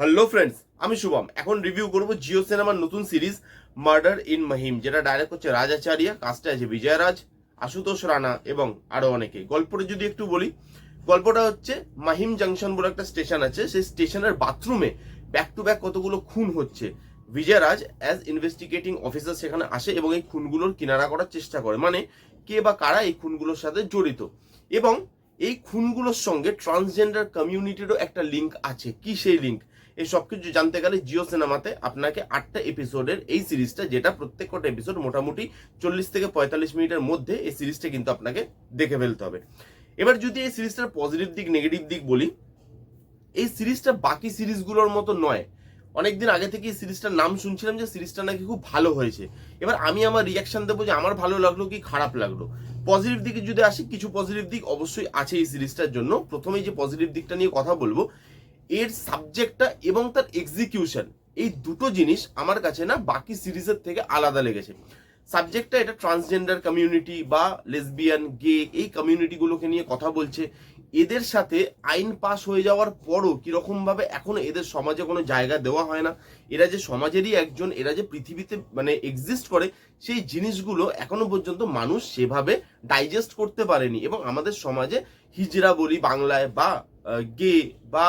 Hello friends আমি শুভম। এখন review করব জিও সিনেমার নতুন সিরিজ মার্ডার ইন মাহিম যেটা ডাইরেক্ট হচ্ছে রাজাচারিয়া কাস্টে আছে বিজয়রাজ, আশুতোষ রানা এবং আরও অনেকে। গল্পটা যদি একটু বলি, গল্পটা হচ্ছে মাহিম জাংশন বলে একটা স্টেশন আছে। সেই স্টেশনের বাথরুমে ব্যাক টু ব্যাক কতগুলো খুন হচ্ছে। বিজয়রাজ অ্যাজ ইনভেস্টিগেটিং অফিসার সেখানে আসে এবং এই খুনগুলোর কিনারা করার চেষ্টা করে। মানে কে বা কারা এই খুনগুলোর সাথে জড়িত। এবং এই খুনগুলোর সঙ্গে ট্রান্সজেন্ডার কমিউনিটিরও একটা লিঙ্ক আছে। কি সেই লিঙ্ক এই সব কিছু জানতে গেলে জিও সিনেমাতে আপনাকে আটটা এপিসোডের এই সিরিজটা যেটা প্রত্যেক কটা এপিসোড মোটামুটি চল্লিশ থেকে পঁয়তাল্লিশ মিনিটের মধ্যে এই সিরিজটা কিন্তু আপনাকে দেখে ফেলতে হবে। এবার যদি এই সিরিজটার পজিটিভ দিক নেগেটিভ দিক বলি, এই সিরিজটা বাকি সিরিজগুলোর মতো নয়। অনেকদিন আগে থেকে এই সিরিজটার নাম শুনছিলাম যে সিরিজটা নাকি খুব ভালো হয়েছে। এবার আমি আমার রিয়াকশন দেবো যে আমার ভালো লাগল কি খারাপ লাগল? পজিটিভ দিকে যদি আসি, কিছু পজিটিভ দিক অবশ্যই আছে এই সিরিজটার জন্য। প্রথমেই যে পজিটিভ দিকটা নিয়ে কথা বলব এর সাবজেক্টটা এবং তার এক্সিকিউশন এই দুটো জিনিস আমার কাছে না বাকি সিরিজের থেকে আলাদা লেগেছে। সাবজেক্টটা এটা ট্রান্সজেন্ডার কমিউনিটি বা লেসবিয়ান গে এই কমিউনিটিগুলোকে নিয়ে কথা বলছে। এদের সাথে আইন পাশ হয়ে যাওয়ার পরও কীরকম ভাবে এখনও এদের সমাজে কোনো জায়গা দেওয়া হয় না। এরা যে সমাজেরই একজন, এরা যে পৃথিবীতে মানে এক্সিস্ট করে, সেই জিনিসগুলো এখনও পর্যন্ত মানুষ সেভাবে ডাইজেস্ট করতে পারেনি এবং আমাদের সমাজে হিজরা বলি বাংলায় বা গে বা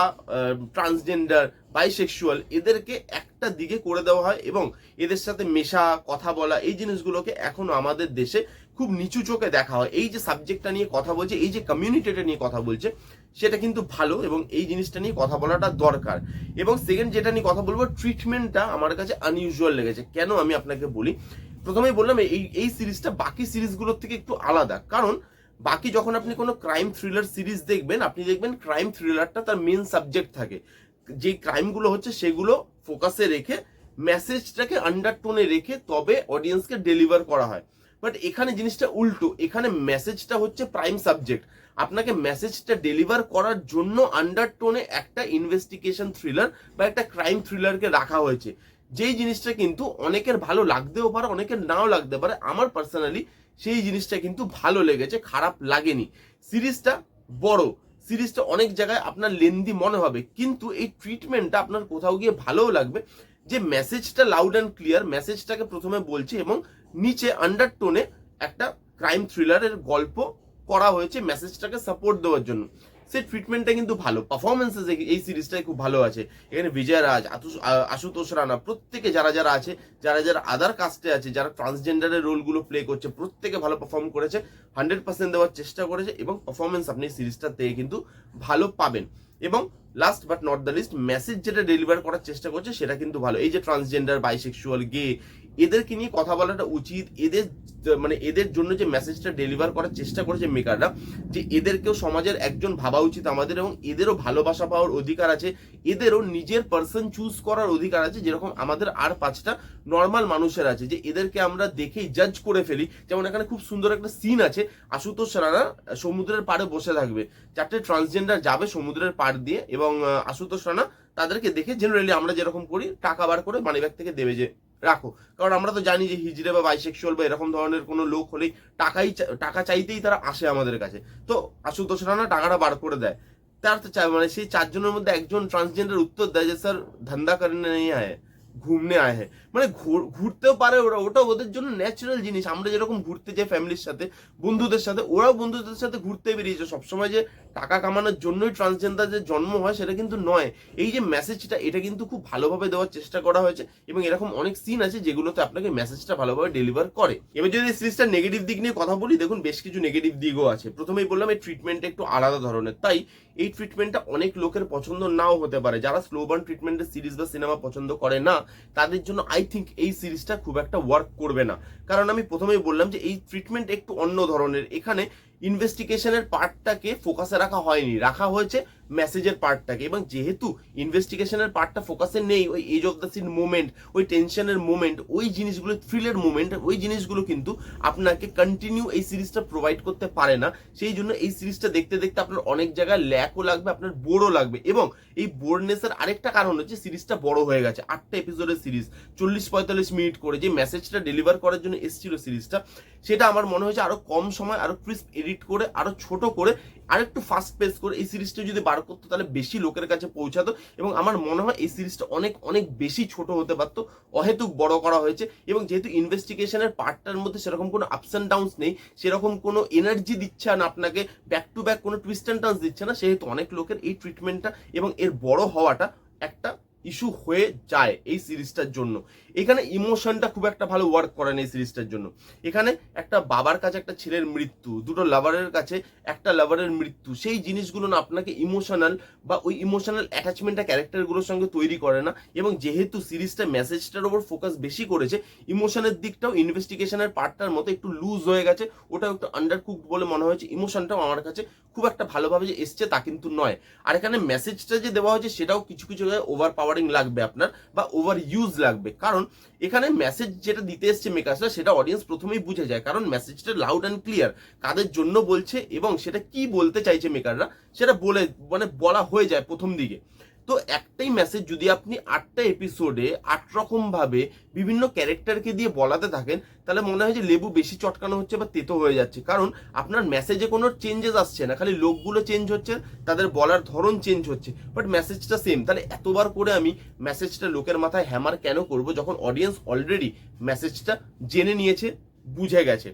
ট্রান্সজেন্ডার বাইসেক্সুয়াল এদেরকে একটা দিকে করে দেওয়া হয় এবং এদের সাথে মেশা, কথা বলা এই জিনিসগুলোকে এখনও আমাদের দেশে খুব নিচু চোখে দেখা হয়। এই যে সাবজেক্টটা নিয়ে কথা বলছে, এই যে কমিউনিটিটা নিয়ে কথা বলছে, সেটা কিন্তু ভালো এবং এই জিনিসটা নিয়ে কথা বলাটা দরকার। এবং সেকেন্ড যেটা নিয়ে কথা বলব ট্রিটমেন্টটা আমার কাছে আনইউজুয়াল লেগেছে। কেন আমি আপনাকে বলি? প্রথমেই বললাম, এই এই সিরিজটা বাকি সিরিজগুলোর থেকে একটু আলাদা। কারণ বাকি যখন আপনি কোনো ক্রাইম থ্রিলার সিরিজ দেখবেন, আপনি দেখবেন ক্রাইম থ্রিলারটা তার মেন সাবজেক্ট থাকে। যে ক্রাইমগুলো হচ্ছে সেগুলো ফোকাসে রেখে মেসেজটাকে আন্ডারটোনে রেখে তবে অডিয়েন্সকে ডেলিভার করা হয়। বাট এখানে জিনিসটা উল্টো, এখানে মেসেজটা হচ্ছে প্রাইম সাবজেক্ট আপনাকে মেসেজটা ডেলিভার করার জন্য আন্ডারটোনে একটা ইনভেস্টিগেশন থ্রিলার বা একটা ক্রাইম থ্রিলারকে রাখা হয়েছে। যেই জিনিসটা কিন্তু অনেকের ভালো লাগতেও পারে, অনেকের নাও লাগতে পারে, আমার পার্সোনালি সেই জিনিসটা কিন্তু ভালো লেগেছে, খারাপ লাগেনি। সিরিজটা বড়, সিরিজটা অনেক জায়গায় আপনার লেন্দি মনে হবে, কিন্তু এই ট্রিটমেন্টটা আপনার কোথাও গিয়ে ভালোও লাগবে। যে মেসেজটা লাউড অ্যান্ড ক্লিয়ার মেসেজটাকে প্রথমে বলছে এবং নিচে আন্ডারটোনে একটা ক্রাইম থ্রিলারের গল্প করা হয়েছে মেসেজটাকে সাপোর্ট দেওয়ার জন্য। সেই ট্রিটমেন্টটা কিন্তু ভালো। পারফরমেন্সেস এই সিরিজটাই খুব ভালো আছে। এখানে বিজয় রাজ আশুতোষ রানা, প্রত্যেকে যারা যারা আছে, যারা যারা আদার কাস্টে আছে, যারা ট্রান্সজেন্ডারের রোলগুলো প্লে করছে, প্রত্যেকে ভালো পারফর্ম করেছে হান্ড্রেড পার্সেন্ট দেওয়ার চেষ্টা করেছে এবং পারফরমেন্স আপনি সিরিজটা থেকে কিন্তু ভালো পাবেন। এবং last but not the least message যেটা ডেলিভার করার চেষ্টা করছে, সেটা কিন্তু ভালো। এই যে ট্রান্সজেন্ডার বাইসেক্সুয়াল গে এদেরকে নিয়ে কথা বলাটা উচিত। এদের মানে এদের জন্য যে মেসেজটা ডেলিভার করার চেষ্টা করেছে মেকাররা যে এদেরকেও সমাজের একজন ভাবা উচিত আমাদের এবং এদেরও ভালোবাসা পাওয়ার অধিকার আছে, এদেরও নিজের পার্সন চুজ করার অধিকার আছে, যেরকম আমাদের আর পাঁচটা নর্মাল মানুষের আছে, যে এদেরকে আমরা দেখেই জাজ করে ফেলি। যেমন এখানে খুব সুন্দর একটা সিন আছে, আশুতোষ রানা সমুদ্রের পাড়ে বসে থাকবে। চারটে ট্রান্সজেন্ডার যাবে সমুদ্রের পাড় দিয়ে এবং, আশুতোষ রানা তাদেরকে দেখে জেনারেলি আমরা যেরকম করি, টাকা বার করে মানিব্যাগ থেকে দেবে যে রাখো। কারণ আমরা তো জানি যে হিজড়ে বা বাইসেক্সুয়াল বা এরকম ধরনের কোনো লোক হলেই টাকাই টাকা চাইতেই তারা আসে আমাদের কাছে। তো আশুতোষ না টাকাটা বার করে দেয়। তার তো মানে সেই চারজনের মধ্যে একজন ট্রান্সজেন্ডার উত্তর দেয় যে, স্যার, ধান্দা করেন নেই আয়। ঘুমনে আয় হ্যাঁ মানে ঘুর- ঘুরতেও পারে ওরা ওটা ওদের জন্য ন্যাচারাল জিনিস। আমরা যেরকম ঘুরতে যাই ফ্যামিলির সাথে, বন্ধুদের সাথে, ওরাও বন্ধুদের সাথে ঘুরতে বেরিয়েছে। সবসময় যে টাকা কামানোর জন্যই ট্রান্সজেন্ডার যে জন্ম হয়, সেটা কিন্তু নয়। এই যে মেসেজটা এটা কিন্তু খুব ভালোভাবে দেওয়ার চেষ্টা করা হয়েছে। এবং এরকম অনেক সিন আছে যেগুলোতে আপনাকে মেসেজটা ভালোভাবে ডেলিভার করে। এবার যদি সিরিজটার নেগেটিভ দিক নিয়ে কথা বলি, দেখুন বেশ কিছু নেগেটিভ দিকও আছে। প্রথমেই বললাম, এই ট্রিটমেন্টটা একটু আলাদা ধরনের। তাই এই ট্রিটমেন্টটা অনেক লোকের পছন্দ নাও হতে পারে। যারা স্লো বার্ন ট্রিটমেন্টের সিরিজ বা সিনেমা পছন্দ করে না তাদের জন্য আই থিঙ্ক এই সিরিজটা খুব একটা ওয়ার্ক করবে না। কারণ আমি প্রথমেই বললাম যে এই ট্রিটমেন্ট একটু অন্য ধরনের। এখানে ইনভেস্টিগেশনের পার্টটাকে ফোকাসে রাখা হয়নি। রাখা হয়েছে মেসেজের পার্টটাকে এবং যেহেতু ইনভেস্টিগেশনের পার্টটা ফোকাসে নেই, ওই edge of the seat moment ওই টেনশনের মোমেন্ট ওই জিনিসগুলো থ্রিলের মোমেন্ট ওই জিনিসগুলো কিন্তু আপনাকে কন্টিনিউ এই সিরিজটা প্রোভাইড করতে পারে না। সেই জন্য এই সিরিজটা দেখতে দেখতে আপনার অনেক জায়গায় ল্যাকও লাগবে, আপনার বোরও লাগবে এবং এই বোরনেসের আরেকটা কারণ হচ্ছে সিরিজটা বড় হয়ে গেছে, আটটা এপিসোডের সিরিজ চল্লিশ পঁয়তাল্লিশ মিনিট করে যে মেসেজটা ডেলিভার করার জন্য এসেছিল সিরিজটা সেটা আমার মনে হয়েছে আরও কম সময়, আরও ক্রিস্প এডিট করে, আরও ছোট করে, আরেকটু ফাস্ট পেস করে এই সিরিজটা যদি বার করতো, তাহলে বেশি লোকের কাছে পৌঁছাতো এবং আমার মনে হয় এই সিরিজটা অনেক অনেক বেশি ছোট হতে পারত, অহেতুক বড় করা হয়েছে এবং যেহেতু ইনভেস্টিগেশনের পার্টটার মধ্যে সেরকম কোনো আপস অ্যান্ড ডাউন্স নেই, সেরকম কোনো এনার্জি দিচ্ছে না আপনাকে ব্যাক টু ব্যাক কোনো টুইস্ট অ্যান্ড টার্নস দিচ্ছে না, সেহেতু অনেক লোকের এই ট্রিটমেন্টটা এবং এর বড় হওয়াটা একটা ইস্যু হয়ে যায় এই সিরিজটার জন্য। এখানে ইমোশনটা খুব একটা ভালো ওয়ার্ক করে না এই সিরিজটার জন্য। এখানে একটা বাবার কাছে একটা ছেলের মৃত্যু, দুটো লাভারের কাছে একটা লাভারের মৃত্যু, সেই জিনিসগুলো না আপনাকে ইমোশনাল বা ওই ইমোশনাল অ্যাটাচমেন্টটা ক্যারেক্টারগুলোর সঙ্গে তৈরি করে না এবং যেহেতু সিরিজটা মেসেজটার ওপর ফোকাস বেশি করেছে ইমোশনের দিকটাও ইনভেস্টিগেশনের পার্টটার মতো একটু লুজ হয়ে গেছে, ওটাও একটু আন্ডার আন্ডারকুক বলে মনে হয়েছে ইমোশনটাও আমার কাছে খুব একটা ভালোভাবে যে এসছে তা কিন্তু নয়। আর এখানে মেসেজটা যে দেওয়া হয়েছে সেটাও কিছু কিছু জায়গায় ওভার পাওয়ারিং লাগবে আপনার বা ওভার ইউজ লাগবে। কারণ এখানে মেসেজ যেটা দিতে এসছে মেকার্সরা সেটা অডিয়েন্স প্রথমেই বুঝে যায়। কারণ মেসেজটা লাউড অ্যান্ড ক্লিয়ার কাদের জন্য বলছে এবং সেটা কি বলতে চাইছে মেকাররা সেটা বলে মানে বলা হয়ে যায় প্রথম দিকে। তো একটাই মেসেজ যদি আপনি আটটা এপিসোডে আট রকম ভাবে বিভিন্ন ক্যারেক্টারকে দিয়ে বলাতে থাকেন, তাহলে মনে হয় যে লেবু বেশি চটকানো হচ্ছে বা তেতো হয়ে যাচ্ছে। কারণ আপনার মেসেজে কোনো চেঞ্জেস আসছে না, খালি লোকগুলো চেঞ্জ হচ্ছে, তাদের বলার ধরন চেঞ্জ হচ্ছে। বাট মেসেজটা সেম তাহলে এতবার করে আমি মেসেজটা লোকের মাথায় হ্যামার কেন করব, যখন অডিয়েন্স অলরেডি মেসেজটা জেনে নিয়েছে, বুঝে গেছে।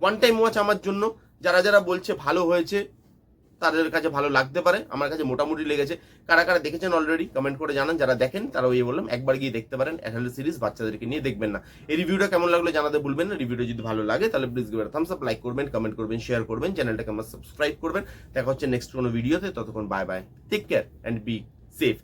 ওয়ান টাইম ওয়াচ আমার জন্য, যারা যারা বলছে ভালো হয়েছে তাদের কাছে ভালো লাগতে পারে, আমার কাছে মোটামুটি লেগেছে। কারা কারা দেখেছেন অলরেডি কমেন্ট করে জানান। যারা দেখেন তারা ওই বললাম, একবার গিয়ে দেখতে পারেন অ্যাডাল্ট সিরিজ বাচ্চাদেরকে নিয়ে দেখবেন না। এই রিভিউটা কেমন লাগল জানাতে ভুলবেন না। রিভিউটা যদি ভালো লাগে, তাহলে please give thumbs up like করবেন কমেন্ট করবেন শেয়ার করবেন, চ্যানেলটাকে আমার সাবস্ক্রাইব করবেন। দেখা হচ্ছে নেক্সট কোনো ভিডিওতে ততক্ষণ bye bye take care and be safe